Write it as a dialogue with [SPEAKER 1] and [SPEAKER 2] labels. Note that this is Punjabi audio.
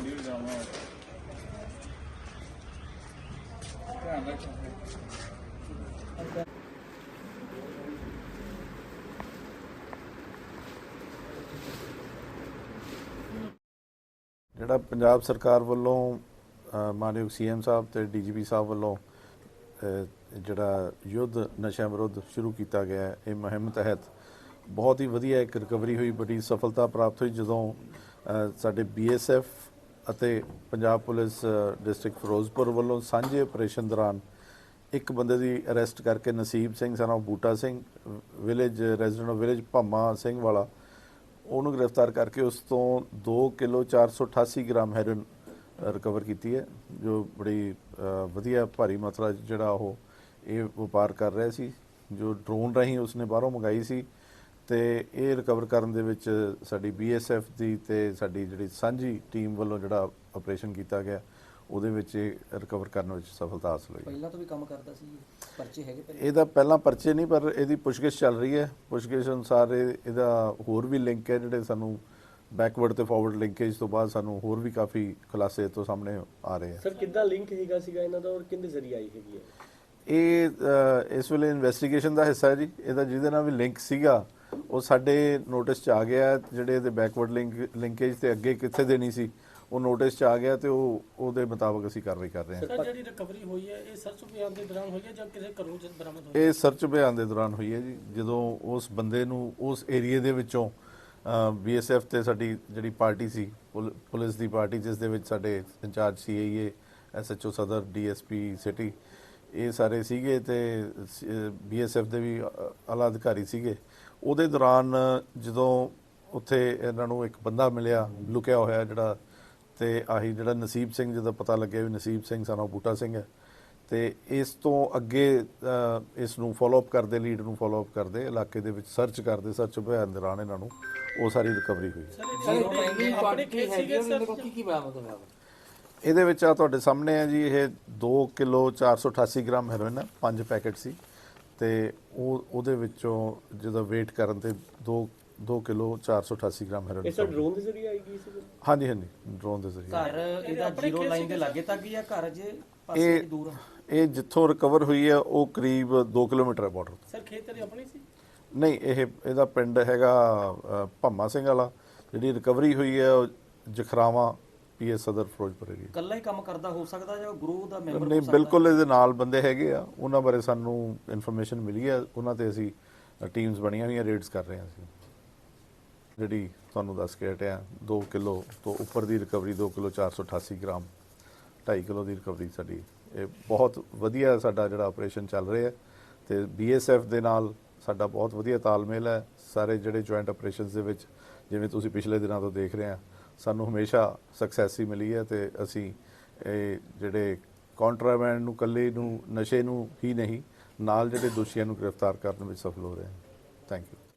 [SPEAKER 1] ਹੌਲੀ ਹੌਲੀ ਜਾਵਾਂ ਧਿਆਨ ਰੱਖੋ
[SPEAKER 2] ਜਿਹੜਾ ਪੰਜਾਬ ਸਰਕਾਰ ਵੱਲੋਂ ਅ, ਮਾਨਯੋਗ ਸੀਐਮ ਸਾਹਿਬ ਤੇ ਡੀਜੀਪੀ ਸਾਹਿਬ ਵੱਲੋਂ ਜਿਹੜਾ ਯੁੱਧ ਨਸ਼ਿਆਂ ਵਿਰੁੱਧ ਸ਼ੁਰੂ ਕੀਤਾ ਗਿਆ ਹੈ ਇਹ ਮੁਹਿੰਮ ਤਹਿਤ ਬਹੁਤ ਹੀ ਵਧੀਆ ਇੱਕ ਰਿਕਵਰੀ ਹੋਈ ਬੜੀ ਸਫਲਤਾ ਪ੍ਰਾਪਤ ਹੋਈ ਜਦੋਂ ਅ, ਸਾਡੇ ਬੀਐਸਐਫ ਅਤੇ ਪੰਜਾਬ ਪੁਲਿਸ ਡਿਸਟ੍ਰਿਕਟ ਫਿਰੋਜ਼ਪੁਰ ਵੱਲੋਂ ਸਾਂਝੇ ਆਪਰੇਸ਼ਨ ਦੌਰਾਨ ਇੱਕ ਬੰਦੇ ਦੀ ਅਰੈਸਟ ਕਰਕੇ ਨਸੀਬ ਸਿੰਘ, ਸਨ ਉਹ Boota Singh, village, resident village Bhamma Singh Wala, ਉਹਨੂੰ ਗ੍ਰਿਫਤਾਰ ਕਰਕੇ ਉਸ ਤੋਂ 2 ਕਿਲੋ 488 ਗ੍ਰਾਮ ਹੈਰੋਇਨ ਰਿਕਵਰ ਕੀਤੀ ਹੈ, ਜੋ ਬੜੀ ਵਧੀਆ ਭਾਰੀ ਮਾਤਰਾ 'ਚ ਜਿਹੜਾ ਉਹ ਇਹ ਵਪਾਰ ਕਰ ਰਿਹਾ ਸੀ, ਜੋ ਡਰੋਨ ਰਾਹੀਂ ਉਸਨੇ ਬਾਹਰੋਂ ਮੰਗਾਈ ਸੀ। ਤੇ ਇਹ ਰਿਕਵਰ ਕਰਨ ਦੇ ਵਿੱਚ ਸਾਡੀ ਬੀਐਸਐਫ ਦੀ ਤੇ ਸਾਡੀ ਜਿਹੜੀ ਸਾਂਝੀ ਟੀਮ ਵੱਲੋਂ ਜਿਹੜਾ ਆਪਰੇਸ਼ਨ ਕੀਤਾ ਗਿਆ ਉਹਦੇ ਵਿੱਚ ਇਹ ਰਿਕਵਰ ਕਰਨ ਵਿੱਚ ਸਫਲਤਾ ਹਾਸਲ ਹੋਈ
[SPEAKER 3] ਪਹਿਲਾਂ ਤੋਂ ਵੀ ਕੰਮ ਕਰਦਾ ਸੀ? ਪਰਚੇ ਹੈਗੇ ਪਹਿਲੇ?
[SPEAKER 2] ਇਹਦਾ ਪਹਿਲਾਂ ਪਰਚੇ ਨਹੀਂ ਪਰ ਇਹਦੀ ਪੁੱਛਗਿੱਛ ਚੱਲ ਰਹੀ ਹੈ। ਪੁੱਛਗਿੱਛ ਅਨੁਸਾਰ ਇਹ- ਇਹਦਾ ਹੋਰ ਵੀ ਲਿੰਕ ਹੈ ਜਿਹੜੇ ਸਾਨੂੰ ਬੈਕਵਰਡ ਤੇ ਫਾਰਵਰਡ ਲਿੰਕੇਜ ਤੋਂ ਬਾਅਦ ਸਾਨੂੰ ਹੋਰ ਵੀ ਕਾਫੀ ਖੁਲਾਸੇ ਤੋਂ ਸਾਹਮਣੇ ਆ ਰਹੇ ਆ
[SPEAKER 4] ਸਰ ਕਿੱਦਾਂ ਲਿੰਕ ਹੈਗਾ ਸੀਗਾ ਇਹਨਾਂ ਦਾ ਔਰ ਕਿੰਦੇ ਜ਼ਰੀਏ ਆਈ ਹੈਗੀ ਹੈ?
[SPEAKER 2] ਇਹ ਇਸ ਵੇਲੇ ਇਨਵੈਸਟੀਗੇਸ਼ਨ ਦਾ ਹਿੱਸਾ ਹੈ ਜੀ। ਇਹਦਾ ਜਿਹਦੇ ਨਾਲ ਵੀ ਲਿੰਕ ਸੀਗਾ ਉਹ ਸਾਡੇ ਨੋਟਿਸ 'ਚ ਆ ਗਿਆ। ਜਿਹੜੇ ਇਹਦੇ ਬੈਕਵਰਡ ਲਿੰਕ ਲਿੰਕੇਜ ਤੇ ਅੱਗੇ ਕਿੱਥੇ ਦੇਣੀ ਸੀ ਉਹ ਨੋਟਿਸ 'ਚ ਆ ਗਿਆ ਤੇ ਉਹ ਉਹਦੇ ਮੁਤਾਬਕ ਅਸੀਂ ਕਾਰਵਾਈ ਕਰ ਰਹੇ ਹਾਂ
[SPEAKER 5] ਸਰ ਜਿਹੜੀ ਰਿਕਵਰੀ ਹੋਈ ਹੈ ਇਹ ਸਰਚ ਅਭਿਆਨ ਦੇ ਦੌਰਾਨ ਹੋਈ ਹੈ ਜਾਂ ਕਿਸੇ ਘਰੋਂ ਜਦ ਬਰਾਮਦ ਹੋਈ
[SPEAKER 2] ਇਹ ਸਰਚ ਅਭਿਆਨ ਦੇ ਦੌਰਾਨ ਹੋਈ ਹੈ ਜੀ ਜਦੋਂ ਉਸ ਬੰਦੇ ਨੂੰ ਉਸ ਏਰੀਏ ਦੇ ਵਿੱਚੋਂ ਬੀਐਸਐਫ ਤੇ ਸਾਡੀ ਜਿਹੜੀ ਪਾਰਟੀ ਸੀ ਪੁਲ- ਪੁਲਿਸ ਦੀ ਪਾਰਟੀ ਜਿਸ ਦੇ ਵਿੱਚ ਸਾਡੇ incharge CIA SHO Sadar DSP city ਇਹ ਸਾਰੇ ਸੀਗੇ ਤੇ ਬੀਐਸਐਫ ਦੇ ਵੀ ਆਲਾ ਅਧਿਕਾਰੀ ਸੀਗੇ ਉਹਦੇ ਦੌਰਾਨ ਜਦੋਂ ਉੱਥੇ ਇਹਨਾਂ ਨੂੰ ਇੱਕ ਬੰਦਾ ਮਿਲਿਆ ਲੁਕਿਆ ਹੋਇਆ ਜਿਹੜਾ ਤੇ ਆਹੀ ਜਿਹੜਾ ਨਸੀਬ ਸਿੰਘ ਜਦੋਂ ਪਤਾ ਲੱਗਿਆ ਵੀ ਨਸੀਬ ਸਿੰਘ ਸਾਨੂੰ ਬੂਟਾ ਸਿੰਘ ਹੈ ਤੇ ਇਸ ਤੋਂ ਅੱਗੇ ਇਸ ਨੂੰ ਫਾਲੋ ਅਪ ਕਰਦੇ ਲੀਡ ਨੂੰ ਫਾਲੋ ਅਪ ਕਰਦੇ ਇਲਾਕੇ ਦੇ ਵਿੱਚ ਸਰਚ ਕਰਦੇ ਸਰਚ ਅਭਿਆਨ ਦੌਰਾਨ ਇਹਨਾਂ ਨੂੰ ਉਹ ਸਾਰੀ ਰਿਕਵਰੀ ਹੋਈ? ਇਹਦੇ ਵਿੱਚ ਆ ਤੁਹਾਡੇ ਸਾਹਮਣੇ ਹੈ ਜੀ ਇਹ 2 ਕਿਲੋ 488 ਗ੍ਰਾਮ ਹੈਰੋਇਨ ਹੈ ਪੰਜ ਪੈਕੇਟ ਸੀ। ਤੇ ਉਹ ਉਹਦੇ ਵਿੱਚੋਂ ਜਦੋਂ weight ਕਰਨ ਤੇ 2 2 ਕਿਲੋ 488 ਗ੍ਰਾਮ
[SPEAKER 4] ਇਹ
[SPEAKER 2] ਹੈਰੋਇਨ
[SPEAKER 4] ਸਰ ਡਰੋਨ ਦੇ ਜ਼ਰੀਏ ਆਈ ਗਈ ਸੀ?
[SPEAKER 2] ਹਾਂਜੀ ਹਾਂਜੀ ਡਰੋਨ ਦੇ ਜ਼ਰੀਏ।
[SPEAKER 3] ਘਰ ਇਹਦਾ ਜ਼ੀਰੋ ਲਾਈਨ ਦੇ ਲਾਗੇ ਤੱਕ ਹੀ ਆ ਘਰ ਜੇ ਪਾਸੇ
[SPEAKER 2] ਇਹ
[SPEAKER 3] ਦੀ ਦੂਰ?
[SPEAKER 2] ਇਹ ਜਿੱਥੋਂ ਰਿਕਵਰ ਹੋਈ ਹੈ ਉਹ ਕਰੀਬ 2 ਕਿਲੋਮੀਟਰ ਹੈ ਬਾਰਡਰ ਤੋਂ।
[SPEAKER 5] ਸਰ ਖੇਤ ਤੇਰੀ ਆਪਣੀ ਸੀ?
[SPEAKER 2] ਨਹੀਂ ਇਹ ਇਹਦਾ ਪਿੰਡ ਹੈਗਾ ਭੰਮਾ ਸਿੰਘ ਵਾਲਾ। ਜਿਹੜੀ ਰਿਕਵਰੀ ਹੋਈ ਹੈ ਉਹ ਜਖਰਾਵਾ ਪੀਐਸ ਸਦਰ ਫਿਰੋਜ਼ਪੁਰ ਏਰੀਆ
[SPEAKER 3] ਇਕੱਲਾ ਹੀ ਕੰਮ ਕਰਦਾ ਹੋ ਸਕਦਾ ਜਾਂ ਗਰੋਹ ਦਾ ਮੈਂਬਰ
[SPEAKER 2] ਨਹੀਂ ਬਿਲਕੁਲ ਇਹਦੇ ਨਾਲ ਬੰਦੇ ਹੈਗੇ ਆ। ਉਹਨਾਂ ਬਾਰੇ ਸਾਨੂੰ ਇਨਫੋਰਮੇਸ਼ਨ ਮਿਲੀ ਹੈ ਉਹਨਾਂ ਤੇ ਅਸੀਂ ਟੀਮਸ ਬਣੀਆਂ ਹੋਈਆਂ ਰੇਡਸ ਕਰ ਰਹੇ ਹਾਂ ਅਸੀਂ। ਜਿਹੜੀ ਤੁਹਾਨੂੰ ਦੱਸ ਕੇ ਹਟਿਆ 2 ਕਿਲੋ ਤੋਂ ਉੱਪਰ ਦੀ ਰਿਕਵਰੀ 2 ਕਿਲੋ 488 ਗ੍ਰਾਮ 2.5 ਕਿਲੋ ਦੀ ਰਿਕਵਰੀ ਸਾਡੀ। ਇਹ ਬਹੁਤ ਵਧੀਆ ਸਾਡਾ ਜਿਹੜਾ ਆਪਰੇਸ਼ਨ ਚੱਲ ਰਿਹਾ ਹੈ। ਤੇ ਬੀਐਸਐਫ ਦੇ ਨਾਲ ਸਾਡਾ ਬਹੁਤ ਵਧੀਆ ਤਾਲਮੇਲ ਹੈ। ਸਾਰੇ ਜਿਹੜੇ ਜੁਆਇੰਟ ਆਪਰੇਸ਼ਨਸ ਦੇ ਵਿੱਚ ਜਿਵੇਂ ਤੁਸੀਂ ਪਿਛਲੇ ਦਿਨਾਂ ਤੋਂ ਦੇਖ ਰਹੇ ਆ ਸਾਨੂੰ ਹਮੇਸ਼ਾ ਸਕਸੈਸ ਹੀ ਮਿਲੀ ਹੈ ਤੇ ਅਸੀਂ ਇਹ ਜਿਹੜੇ ਕੰਟਰਾਬੈਂਡ ਨੂੰ ਕੱਲੇ ਨੂੰ, ਨਸ਼ੇ ਨੂੰ ਹੀ ਨਹੀਂ, ਨਾਲ ਜਿਹੜੇ ਦੋਸ਼ੀਆਂ ਨੂੰ ਗ੍ਰਿਫਤਾਰ ਕਰਨ ਵਿੱਚ ਸਫਲ ਹੋ ਰਹੇ ਹਾਂ। Thank you